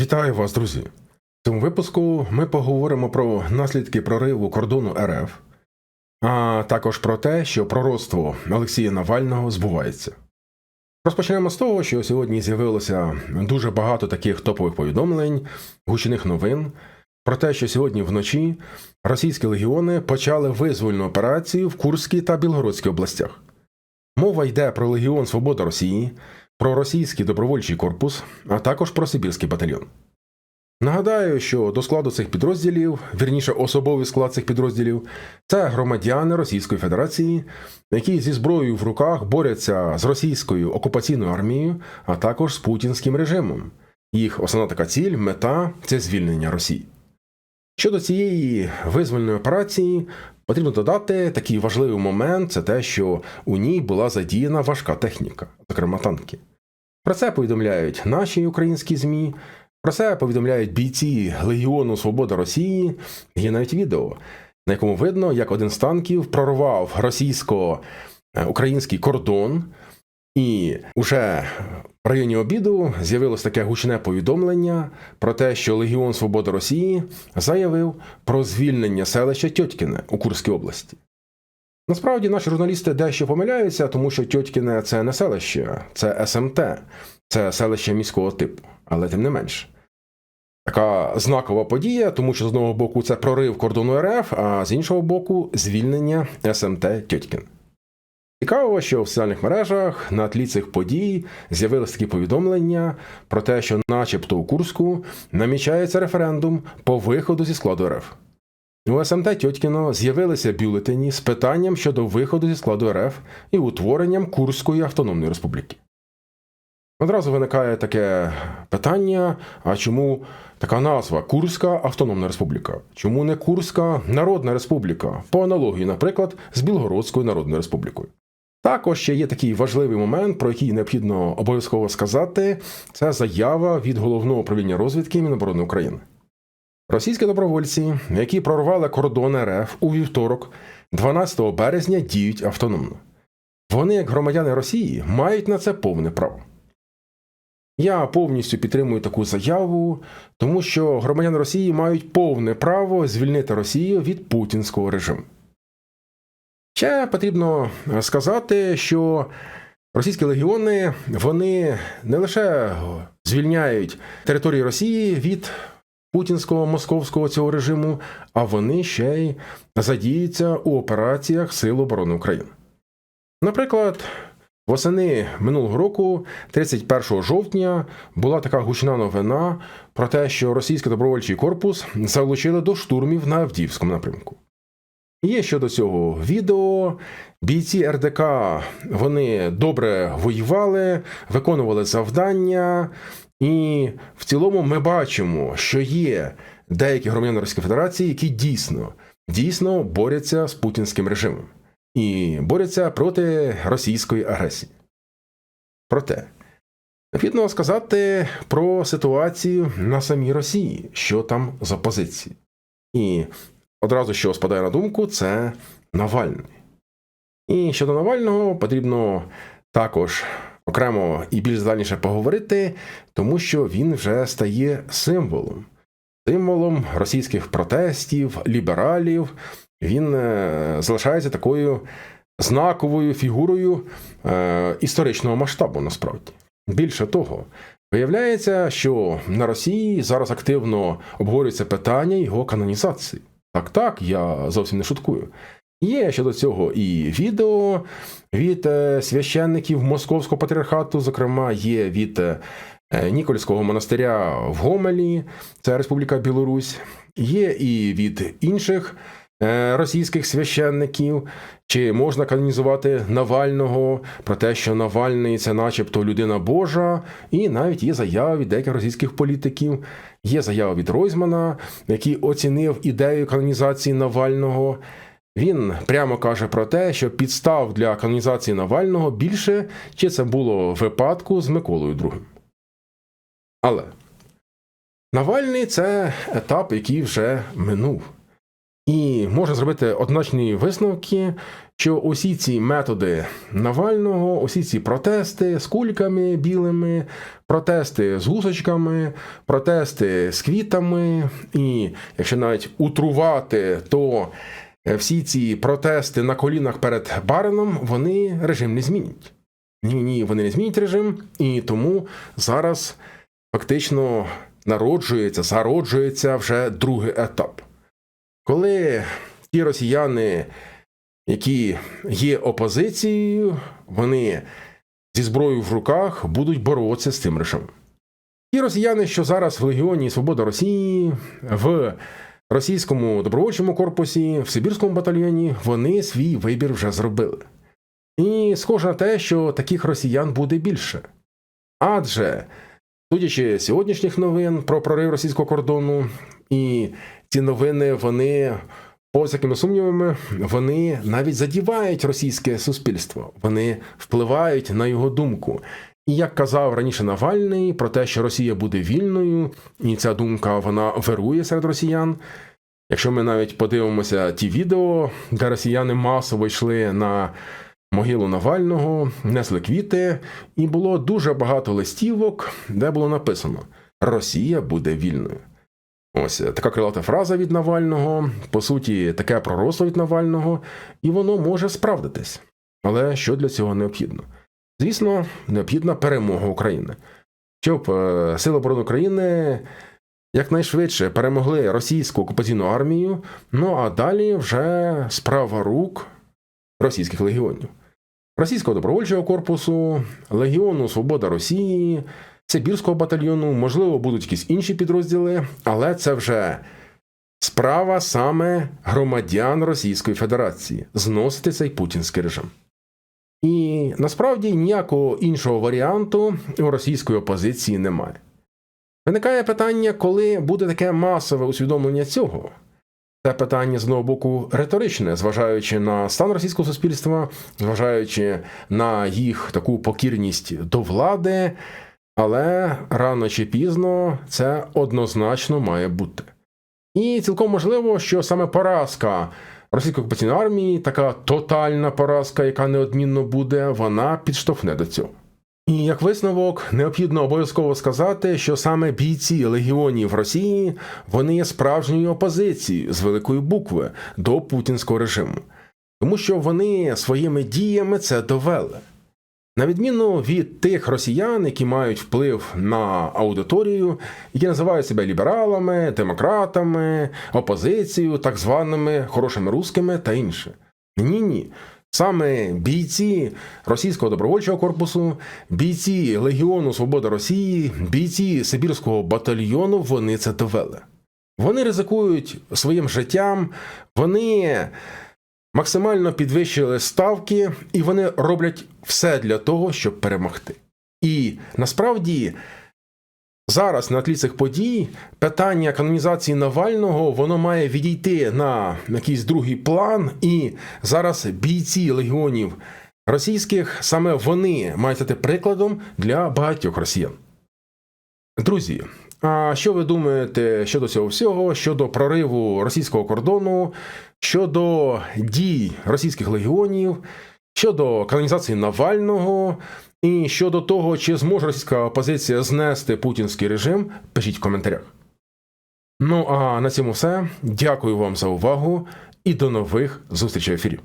Вітаю вас, друзі! В цьому випуску ми поговоримо про наслідки прориву кордону РФ, а також про те, що пророцтво Олексія Навального збувається. Розпочнемо з того, що сьогодні з'явилося дуже багато таких топових повідомлень, гучних новин про те, що сьогодні вночі російські легіони почали визвольну операцію в Курській та Білгородській областях. Мова йде про Легіон Свобода Росії, про російський добровольчий корпус, а також про Сибірський батальйон. Нагадаю, що до складу цих підрозділів, вірніше особовий склад цих підрозділів, це громадяни Російської Федерації, які зі зброєю в руках борються з російською окупаційною армією, а також з путінським режимом. Їх основна така ціль, мета це звільнення Росії. Щодо цієї визвольної операції, потрібно додати такий важливий момент це те, що у ній була задіяна важка техніка, зокрема танки. Про це повідомляють наші українські ЗМІ, про це повідомляють бійці Легіону Свобода Росії. Є навіть відео, на якому видно, як один з танків прорвав російсько-український кордон, і уже в районі обіду з'явилось таке гучне повідомлення про те, що Легіон Свобода Росії заявив про звільнення селища Тьотькіне у Курській області. Насправді наші журналісти дещо помиляються, тому що Тьотькіне це не селище, це СМТ, це селище міського типу, але тим не менш. Така знакова подія, тому що з одного боку це прорив кордону РФ, а з іншого боку звільнення СМТ Тьотькін. Цікаво, що в соціальних мережах на тлі цих подій з'явилися такі повідомлення про те, що, начебто, у Курську намічається референдум по виходу зі складу РФ. У СМТ Тьотькіно з'явилися бюлетені з питанням щодо виходу зі складу РФ і утворенням Курської автономної республіки. Одразу виникає таке питання: а чому така назва Курська Автономна Республіка? Чому не Курська Народна Республіка? По аналогії, наприклад, з Білгородською Народною Республікою. Також ще є такий важливий момент, про який необхідно обов'язково сказати: це заява від головного управління розвідки Міноборони України. Російські добровольці, які прорвали кордон РФ у вівторок, 12 березня, діють автономно. Вони, як громадяни Росії, мають на це повне право. Я повністю підтримую таку заяву, тому що громадяни Росії мають повне право звільнити Росію від путінського режиму. Ще потрібно сказати, що російські легіони вони не лише звільняють території Росії від путінського московського цього режиму, а вони ще й задіються у операціях Сил оборони України. Наприклад, восени минулого року, 31 жовтня, була така гучна новина про те, що російський добровольчий корпус залучили до штурмів на Авдіївському напрямку. Є щодо цього відео. Бійці РДК вони добре воювали, виконували завдання, і в цілому ми бачимо, що є деякі громадяни Російської Федерації, які дійсно дійсно борються з путінським режимом і борються проти російської агресії. Проте необхідно сказати про ситуацію на самій Росії, що там за позиції. І одразу, що спадає на думку, це Навальний. І щодо Навального потрібно також окремо і більш детальніше поговорити, тому що він вже стає символом, символом російських протестів, лібералів. Він е, залишається такою знаковою фігурою е, історичного масштабу, насправді. Більше того, виявляється, що на Росії зараз активно обговорюється питання його канонізації. Так, так, я зовсім не шуткую. Є щодо цього і відео від е, священників Московського патріархату, зокрема, є від е, Нікольського монастиря в Гомелі, це Республіка Білорусь, є і від інших е, російських священників, чи можна канонізувати Навального? Про те, що Навальний це, начебто, людина Божа, і навіть є заява від деяких російських політиків. Є заява від Ройзмана, який оцінив ідею канонізації Навального. Він прямо каже про те, що підстав для канонізації Навального більше, чи це було випадку з Миколою II. Але Навальний це етап, який вже минув. І можна зробити однозначні висновки, що усі ці методи Навального, усі ці протести з кульками білими, протести з гусочками, протести з квітами, і якщо навіть утрувати, то всі ці протести на колінах перед барином, вони режим не змінять. Ні, ні, вони не змінять режим, і тому зараз фактично народжується, зароджується вже другий етап. Коли ті росіяни, які є опозицією, вони зі зброєю в руках будуть боротися з цим режимом. Ті росіяни, що зараз в Легіоні Свобода Росії, в російському добровольчому корпусі, в Сибірському батальйоні, вони свій вибір вже зробили. І схоже на те, що таких росіян буде більше. Адже, судячи сьогоднішніх новин про прорив російського кордону, і ці новини, вони, поза якими сумнівами, вони навіть задівають російське суспільство, вони впливають на його думку. І як казав раніше Навальний про те, що Росія буде вільною, і ця думка вона вирує серед росіян. Якщо ми навіть подивимося ті відео, де росіяни масово йшли на могилу Навального, несли квіти, і було дуже багато листівок, де було написано: Росія буде вільною. Ось така крилата фраза від Навального, по суті, таке проросло від Навального, і воно може справдитись. Але що для цього необхідно? Звісно, необхідна перемога України, щоб е, Сили оборони України якнайшвидше перемогли російську окупаційну армію, ну а далі вже справа рук російських легіонів, російського добровольчого корпусу, Легіону Свобода Росії, Сибірського батальйону, можливо, будуть якісь інші підрозділи, але це вже справа саме громадян Російської Федерації зносити цей путінський режим. І насправді ніякого іншого варіанту у російської опозиції немає. Виникає питання, коли буде таке масове усвідомлення цього. Це питання з одного боку риторичне, зважаючи на стан російського суспільства, зважаючи на їх таку покірність до влади, але рано чи пізно це однозначно має бути. І цілком можливо, що саме поразка російської окупаційної армії, така тотальна поразка, яка неодмінно буде, вона підштовхне до цього. І як висновок, необхідно обов'язково сказати, що саме бійці легіонів Росії вони є справжньою опозицією з великої букви до путінського режиму, тому що вони своїми діями це довели. На відміну від тих росіян, які мають вплив на аудиторію, які називають себе лібералами, демократами, опозицією, так званими хорошими рускими та інше. Ні, ні. Саме бійці російського добровольчого корпусу, бійці Легіону Свобода Росії, бійці Сибірського батальйону вони це довели. Вони ризикують своїм життям, вони максимально підвищили ставки, і вони роблять все для того, щоб перемогти. І насправді. Зараз на тлі цих подій питання канонізації Навального воно має відійти на якийсь другий план, і зараз бійці легіонів російських саме вони мають стати прикладом для багатьох росіян. Друзі, а що ви думаєте щодо цього всього, щодо прориву російського кордону, щодо дій російських легіонів, щодо канонізації Навального? І щодо того, чи зможе російська опозиція знести путінський режим, пишіть в коментарях. Ну а на цьому все. Дякую вам за увагу і до нових зустрічей в ефірі.